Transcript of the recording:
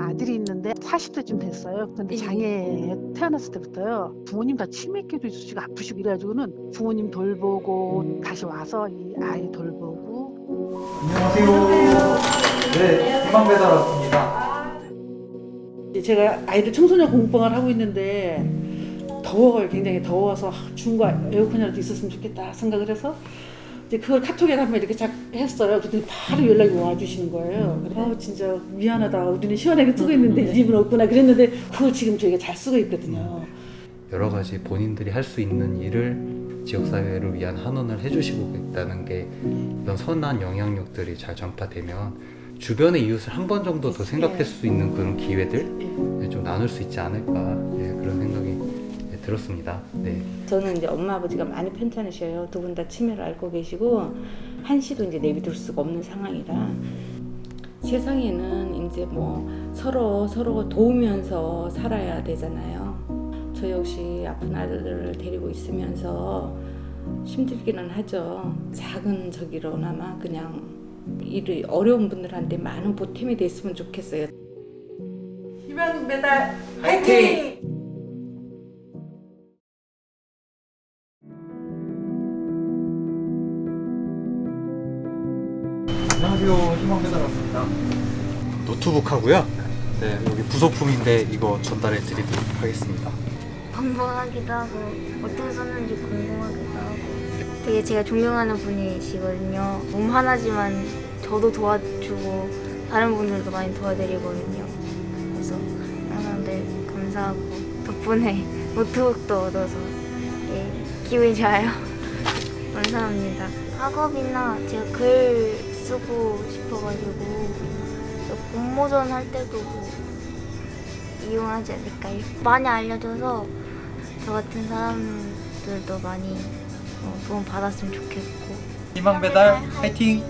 아들이 있는데 40대쯤 됐어요. 근데 예. 장애 태어났을 때부터요. 부모님 다 치매기도 있으시고 아프시고 이래가지고는 부모님 돌보고 다시 와서 이 아이 돌보고 안녕하세요. 네, 희망 배달 왔습니다. 제가 아이들 청소년 공부방을 하고 있는데 더워요. 굉장히 더워서 아, 중과 에어컨이라도 있었으면 좋겠다 생각을 해서 이제 그걸 카톡에 한번 이렇게 작 했어요. 그랬더니 바로 연락이 와주시는 거예요. 아 진짜 미안하다. 우리는 시원하게 쓰고 있는데 이 집은 없구나. 그랬는데 그걸 지금 저희가 잘 쓰고 있거든요. 여러 가지 본인들이 할 수 있는 일을 지역사회를 위한 환원을 해주시고 있다는 게 이런 선한 영향력들이 잘 전파되면 주변의 이웃을 한 번 정도 더 생각할 수 있는 그런 기회들 좀 나눌 수 있지 않을까 예, 그런 생각이 예, 들었습니다. 네. 저는 이제 엄마 아버지가 많이 편찮으셔요. 두 분 다 치매를 앓고 계시고 한시도 이제 내비둘 수가 없는 상황이라 세상에는 이제 뭐 서로 서로 도우면서 살아야 되잖아요. 저 역시 아픈 아들을 데리고 있으면서 힘들기는 하죠. 작은 저기로나마 그냥 일이 어려운 분들한테 많은 보탬이 됐으면 좋겠어요. 희망 배달 화이팅! 안녕하세요. 희망 배달 왔습니다. 노트북 하고요. 네, 여기 부속품인데 이거 전달해 드리도록 하겠습니다. 궁금하기도 하고 어떻게 썼는지 궁금하기도 하고 되게 제가 존경하는 분이시거든요. 몸 하나지만 저도 도와주고 다른 분들도 많이 도와드리거든요. 그래서 항상 늘 감사하고 덕분에 노트북도 얻어서 예, 기분이 좋아요. 감사합니다. 학업이나 제가 글 쓰고 싶어가지고 공모전 할 때도 뭐 이용하지 않을까요? 많이 알려줘서 저 같은 사람들도 많이 어, 도움 받았으면 좋겠고 희망 배달 화이팅!